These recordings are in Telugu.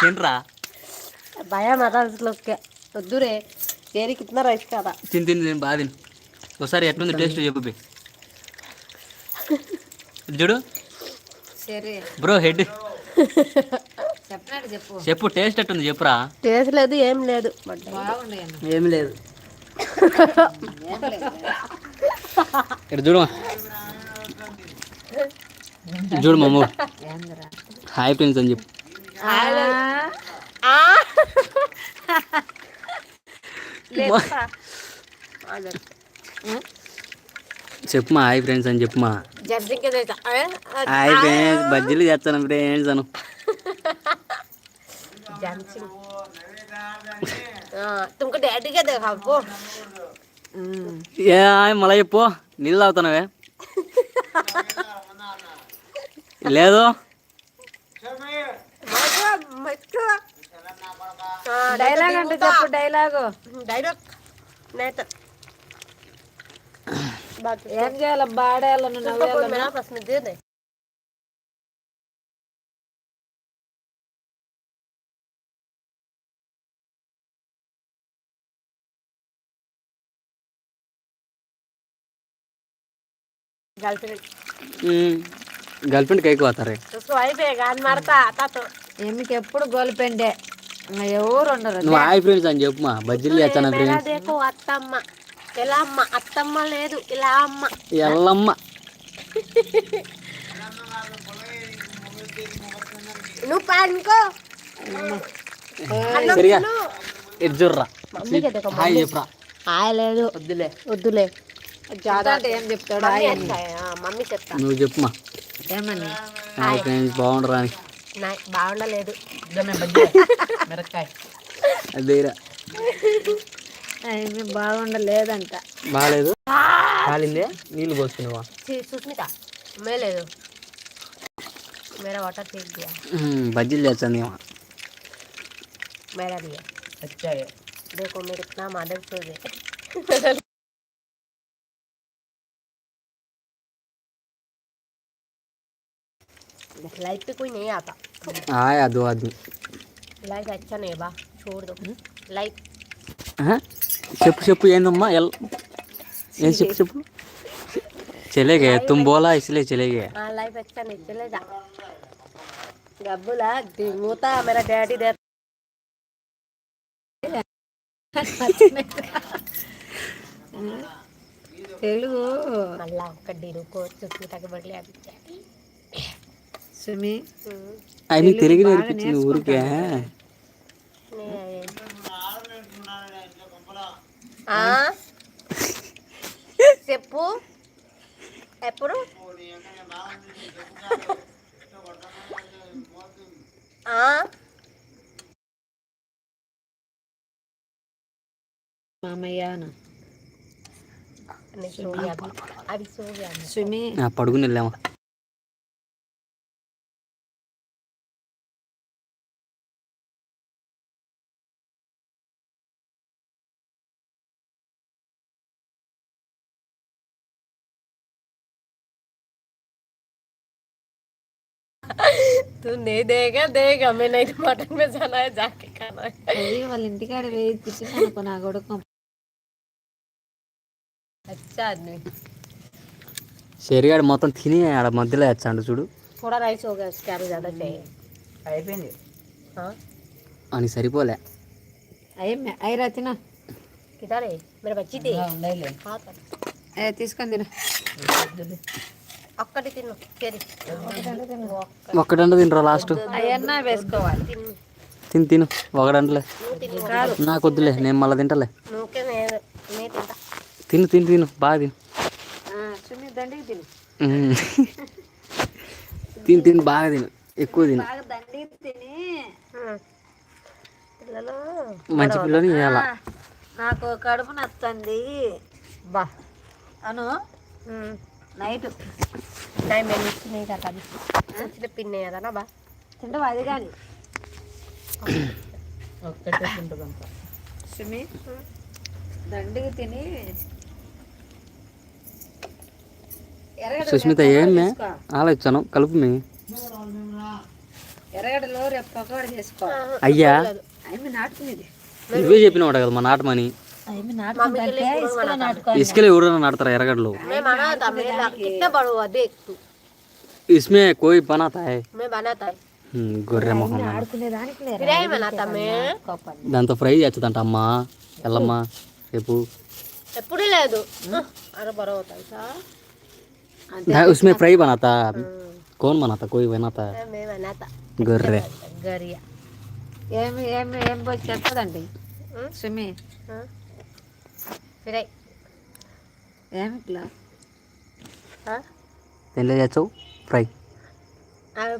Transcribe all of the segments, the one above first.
తినరా? భయం అసలు వద్దురే దేనికి రైస్ కదా? తిని తిని తిని బాగా తిని. ఒకసారి ఎట్లుంది టేస్ట్ చెప్పు బి. చూడు. సరే. Bro head. చెప్పినట్టు చెప్పు. చెప్పు టేస్ట్ ఎట్టుంది చెప్పురా? టేస్ట్ లేదు ఏం లేదు. బాగుండే అన్న ఏం లేదు. ఇక్కడ చూడు చూడు మమ్మ ఏందిరా? హాయ్ ఫ్రెండ్స్ అని చెప్పు. చెప్పుమా హాయ్ ఫ్రెండ్స్ అని చెప్పుమా హాయ్ ఫ్రెండ్స్ బజ్జీలు చేస్తాను ఫ్రెండ్స్ అను. ఏ చెప్పు. నీళ్ళు తాగుతున్నావే? లేదు? డైలాగ్ అంటే చెప్పు డైలాగ్. డైలాగ్ నేత. ఏం చేయాలబ్బా ఆడేయాలను ప్రశ్న ఇదే గర్ల్ కైకి పోతారే ఎప్పుడు గోల్పెండే? ఎవరు నువ్వు హాయ్ ఫ్రెండ్స్ అని చెప్పు మా. బజ్జీలు చేస్తాను అత్తమ్మ. లేదు ఇలా అమ్మ. ఎల్లమ్మ. నువ్వు హాయ్ లేదు. వద్దులే. వద్దులే. ఏం చెప్తాడు మమ్మీ నువ్వు ఫ్రెండ్స్ బాగుండరా బాగుండలేదు మిరకాయ అదేరా ఏమి బాగుండలేదంట బాగాలేదు కాలిందే నీళ్ళు పోసుకున్నావా చి- సుస్మిత మే లేదు మేరా వాటర్ ఫేక్ దియా ఉమ్, బజ్జీలు చేస్తాను ఏమో मेरा भी है వచ్చాయి देखो मेरे इतना मदद से दे लाइट पे कोई नहीं आता హాయ్ అదో అది लाइट अच्छा नहीं है बा छोड़ दो लाइट ఆహా. చెప్పు చెప్పు ఏందమ్మా ఎల్ ఏం చెప్పు చెప్పు చలేగే తుమ్ బోలా ఇసలే చలేగే हाँ लाइट अच्छा नहीं चले जा गब्बुला दिंगूता मेरा डैडी दे తెలుగు మళ్ళా ఒక్కటి రుకో సుస్మితకి బడలే అది సుమి అవి తిరిగి నేర్పించింది ఊరికే. చెప్పు. ఎప్పుడు? మామయ్యాను పడుకుని వెళ్ళామా? तू नहीं देगा देगा मैं नहीं तो मटन में जाना है जाके खाना है అది వాళ్ళ ఇంటికాడ వేయి తిట్టిందనుకో నా కొడుకు अच्छा आदमी శరిగాడు మొత్తం తిని ఆడ మధ్యలో వేస్తాడు చూడు थोड़ा राइस हो गया उसके आगे ज्यादा चाहिए అయిపోయింది हाँ అని సరిపోలే అయ్యి అయ్యరా తిన किधर है मेरे बच्ची थी ఉండలే हाँ तो ఏ తీసుకొని తిన ఒక్కటి తిన్ను సరి ఒక్కడంట తినరా లాస్ట్? అవన్నా వేసుకోవాలి. తిని. తిను ఒకడంటలే నాకు వద్దులే నేను మళ్ళీ తింటలే. తిను తిను తిను. బాగా తిను. తిను. తిను తిను. బాగా తిను. ఎక్కువ తిను. తిని. పిల్లలు. మంచి పిల్లని ఇవ్వాల నాకు కడుపు నచ్చింది బా. అను. నైట్. టైం ఏం ఇచ్చినాయి కదా అది చిన్న పిన్ కదా బా. తింటాం అది కానీ ఒక్కటే సుమి తిని సుస్మిత ఏమే ఆలోచన కలుపు మీ. ఎర్రగడ్డలో రేపు పకోడ చేసుకో. అయ్యా. అవి నాటుకునేది. నువ్వే చెప్పినవాడు కదా మా నాటమని. అవి నాటుకుంటే ఇసుకలో నాటుకో ఇసుకలో ఎవరైనా నాడతారా ఎర్రగడ్డలు मैं बनाता मैं कितना बड़ा हुआ देख तू इसमें कोई बनाता है मैं बनाता है హ్మ్, గొర్రె మొహం ఆడుకునే దానికి లేరు फिर ही बनाता मैं దాంతో ఫ్రై చేస్తుందంట అమ్మ ఎల్లమ్మ రేపు ఎప్పుడు లేదు అరే బరా होता है సార్ दा- उसमें फ्राई बनाता कौन बनाता कोई बनाता है मैं बनाता గొర్రె गरिया ఏమి ఏమి ఏం పోయి చెప్పదండి సుమి ఫిరై ఏమిట్లా పెళ్ళి చేసావు ఫ్రై. అవి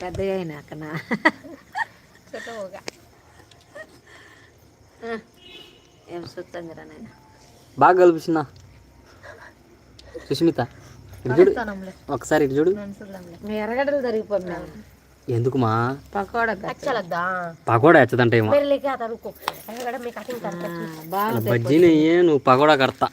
పెద్దగా అయినాక నా ఏం చూస్తాం నేను బాగా కల్పించిన సుస్మిత ఒకసారి ఇటు చూడు. ఎరగడలు జరిగిపోతున్నాను ఎందుకుమా? పకోడా పకోడా ఎచ్చదంటే బజ్జీని నువ్వు పకోడా కడతా.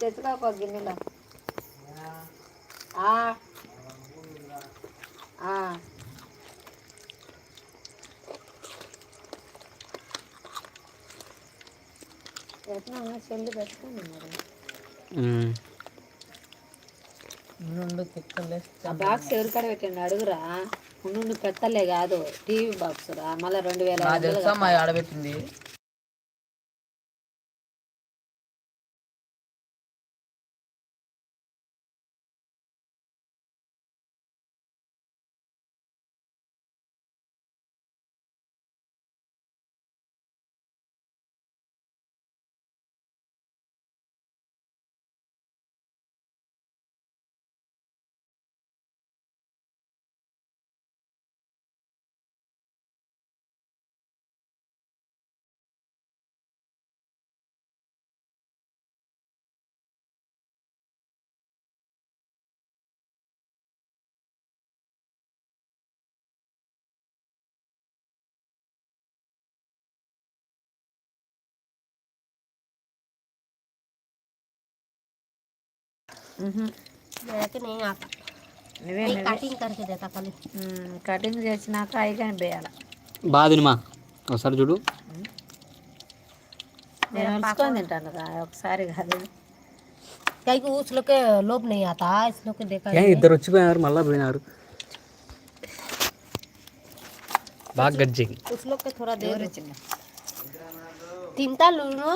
తెచ్చుకోకో గిన్నెలో. చెల్లి పెట్టుకోండి మరి. ఆ బాక్స్ ఎవరికాడ పెట్టండి? అడుగురా. ఉండు పెట్టలే కాదు. టీవీ బాక్స్ రా. మళ్ళీ రెండు వేల ఆడబెట్టింది मेरा के नहीं आता నువ్వే मैं कटिंग करके देता खाली కటింగ్ చేసినాక అయిగానే వేయాలి బాగా తినమా ఒకసారి చూడు నేను అలుసుకొని తింటాను రా ఒకసారి కాదు कहीं को उस लोग के लोभ नहीं आता इस लोग के देखा ఏ ఇద్దరు వచ్చిపోయినారు మళ్ళా పోయినారు బాగా గజ్జి उस लोग के थोड़ा देर చిన్న तिनता लूनो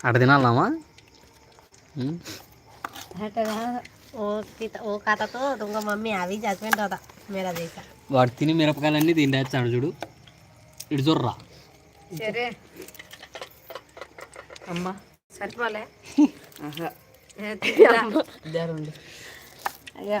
అక్కడ తినాలమ్మా ఓ కథతో దొంగ మమ్మీ అవి జడ్జ్మెంట్ అవుతా మేరా దేశ. వాడు తిని మిరపకాయలన్నీ తిండేస్తాడు చూడు. ఇటు చూర్రా సరే. అమ్మా. సరిపోలే అయ్యా.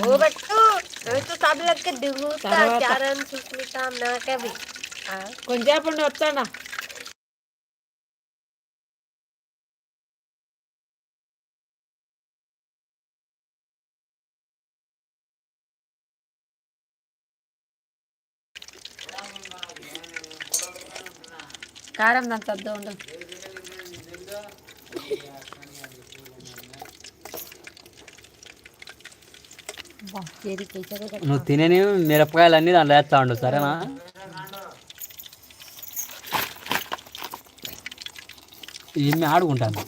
वो बच्चू अभी तो सब लग के दिगूता चरण सुष्मिता ना के भी हाँ కొంచెంసేపు ఉండి వస్తాడా కారం నాకు వద్దు ఉండు నువ్వు తినేని మిరపకాయలన్నీ దాంట్లో వేస్తా ఉండు సరేనా ఈమె ఆడుకుంటాను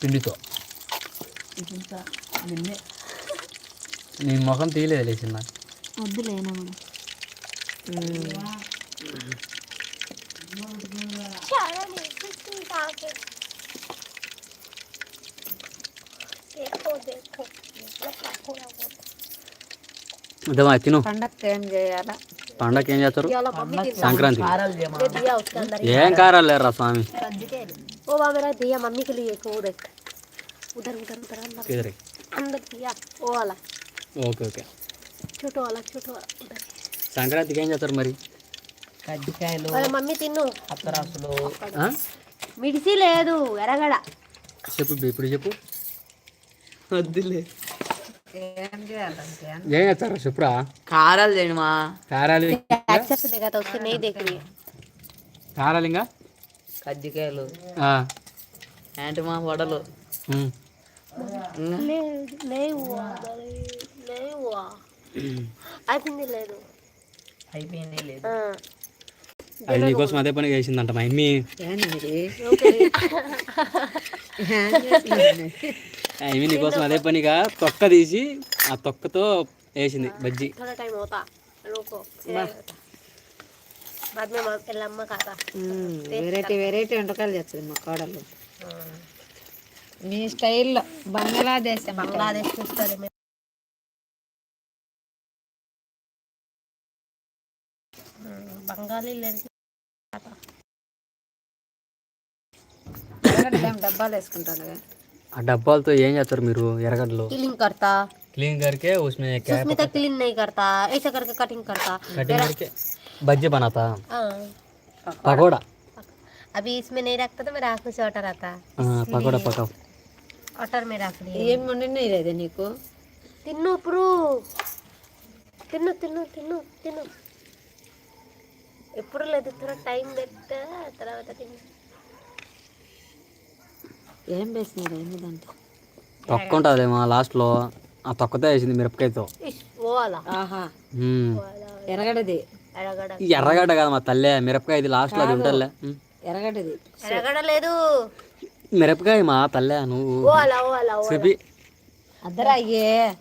పిండితో నీ ముఖం తీయలేదు లేచిన వద్దులేనా आया नहीं कुछ नहीं था आके देखो देखो मतलब पकोड़ा होता ఇదమ్మా తిను. పండగ ఏం చేస్తారు? సంక్రాంతి. ఏం కారాలు లేరా స్వామి? Okay okay. సంక్రాంతికి ఏం చేస్తారు మరి? మిడిసి లేదు ఎరగడ చెప్పు ఇప్పుడు చెప్పు. వద్దులే. కారాలు చేయండి మా కారాలు కారాలు ఇంకా కజ్జికాయలు ఏంటి మా వడలు. అయిపోయింది లేదు. నీకోసం అదే పని చేసిందంట మా అమ్మి ఇవి నీకోసం అదే పనిగా తొక్క తీసి ఆ తొక్కతో వేసింది బజ్జి. వెరైటీ వెరైటీ వంటకాలు చేస్తుంది మా కోడలు. మీ స్టైల్లో బంగ్లాదేశ్ బంగ్లాదేశ్ చూస్తారు. బంగాళీ డబ్బాలు వేసుకుంటాను కదా. ఆ డబ్బాలతో ఏం చేస్తారు మీరు ఎర్రగడ్డలు क्लीन करता क्लीन करके उसमें क्या सुस्मिता क्लीन नहीं करता ऐसा करके कटिंग करता कटिंग करके बज्जी बनाता हाँ। पकौड़ा अभी इसमें नहीं रखता तो मेरा आंखों से ऑटर आता हाँ, पकौड़ा पकाओ ऑटर में रख दिए ఏం వండినాయి లేదా నీకు తిన్ను ఇప్పుడు తిన్ను తిన్ను తిన్ను తిన్ను ఎప్పుడు లేదు త్వర టైం పెట్టా తర్వాత తిన్ను ఏం వేసినారు? ఏంది దాంట్లో తొక్క ఉంటుందేమో లాస్ట్లో. ఆ తొక్కతో వేసింది మిరపకాయతో. ఆహా. ఎరగడది ఎర్రగడ్డ. కాదు మా తల్లే. మిరపకాయ ఇది లాస్ట్లో అది. ఎరగడది లేదు. మిరపకాయ మా తల్లే నువ్వు. చెప్పి. అద్దరా అయ్యే.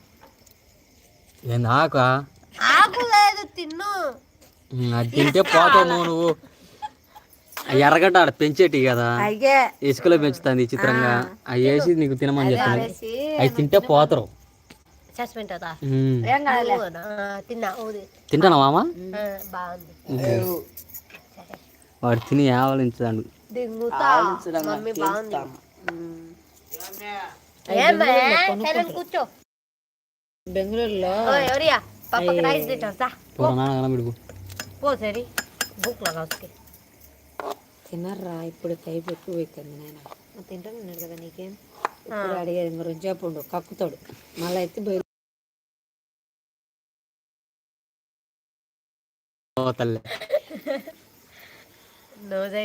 ఏంది ఆక? ఆకు లేదు తిన్ను. అది తింటే పోతావు నువ్వు. ఎర్రగడ్డ ఆడ పెంచేటి కదా. ఇసుకలో పెంచుతుంది చిత్రంగా. అవి వేసి నీకు తినమని చెప్తాను అవి తింటే పోతారు. తింటానా మామ? వాడు తిని ఆవలించదాడు కూర్చో. బెంగళూరులో. ఎవరియా పాపకి రైస్ తింటా దా పూర నాన్న పో. సరి. భూక్ లగా ఉస్కి తిన్నారా ఇప్పుడు కైపు ఎక్కువ ఎక్కింది నేను తింటాను అన్నాడు కదా నీకేం? ఇప్పుడు అడిగేది మరి చెప్పండు కక్కుతాడు. మళ్ళీ అయితే బయలు రోజు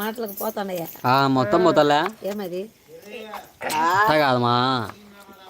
మాటలకు పోతానయ్యా మొత్తం పోతలే. ఏమది? కాదమ్మా.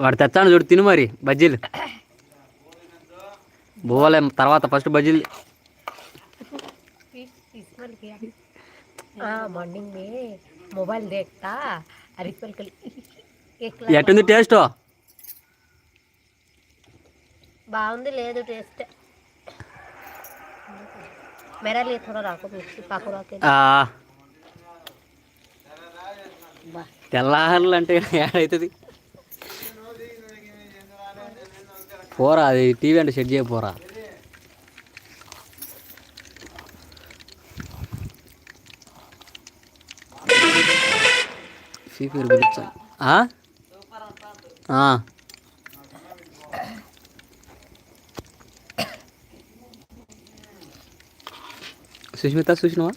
వాడు తెచ్చాను చూడు తిను మరి బజ్జీలు పోలే తర్వాత ఫస్ట్ బజ్జీలు स्मेल किया हाँ मॉर्निंग में मोबाइल देखता रिपल कर एक लाख ఎట్టుంది టేస్ట్ బాగుంది లేదు టేస్ట్ मेरा लिए थोड़ा रखो मिर्ची पकोड़ा के తెల్లారులు అంటే ఏడవుతుంది పోరా అది టీవీ అంటే సెట్ చేయ పోరా. ఫీఫీర్ పిలిచా సుష్మిత చూసినావా?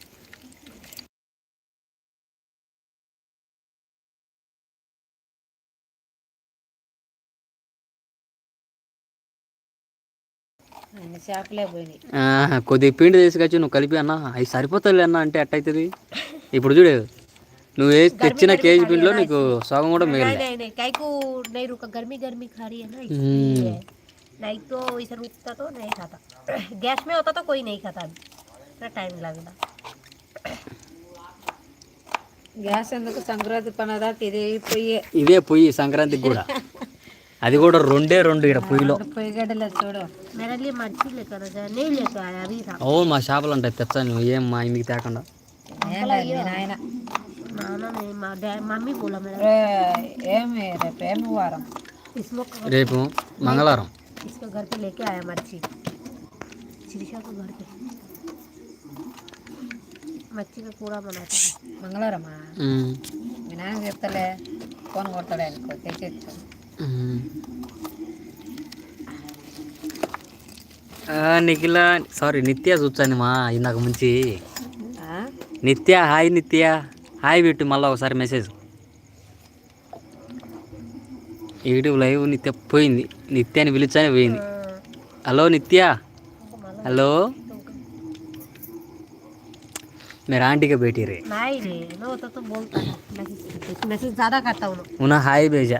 కొద్దిగా పిండి తీసుకొచ్చి నువ్వు కలిపి అన్న అవి సరిపోతుంది అన్న అంటే ఎట్టయితుంది ఇప్పుడు చూడు నువ్వు ఏ తెచ్చిన కేజీ పిండిలో నీకు సగం కూడా మిగిలిన नहीं नहीं नहीं काई को नहीं रुका गर्मी गर्मी खा रही है ना इसलिए नहीं तो इसे रुकता तो नहीं खाता गैस में होता तो कोई नहीं खाता अभी थोड़ा टाइम लगता గ్యాస్ ఎందుకు సంక్రాంతి పండుగ ఇది పొయ్యి ఇదే పొయ్యి సంక్రాంతికి కూడా అది కూడా రెండే రెండు ఇక్కడ పొయ్యిలో. మా చేపలు అంటాయి తెచ్చాను నువ్వు ఏం మా ఇంటికి తేకుండా. రేపు మంగళవారం. మంగళవారమ్మా వినాయక చెప్తలే ఫోన్ కొడతాడు ఆయనకు తెచ్చేస్తాను నిఖిల సారీ నిత్య చూచాను మా ఇందాక ముంచి నిత్య హాయ్ నిత్య హాయ్ పెట్టు మళ్ళీ ఒకసారి మెసేజ్ యూట్యూబ్ లైవ్ నిత్య పోయింది నిత్యాన్ని పిలిచానే పోయింది హలో నిత్య హలో मेरा आंटी का बेटी रे नहीं रे ना होता तो बोलता है मैसेज मैसेज ज़्यादा करता हूँ उन्हें हाई भेजा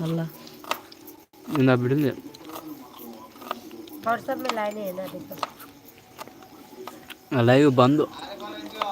మళ్ళా ఇందా బిడింది व्हाट्सएप में लाइने है ना देखो లైవ్ బంద్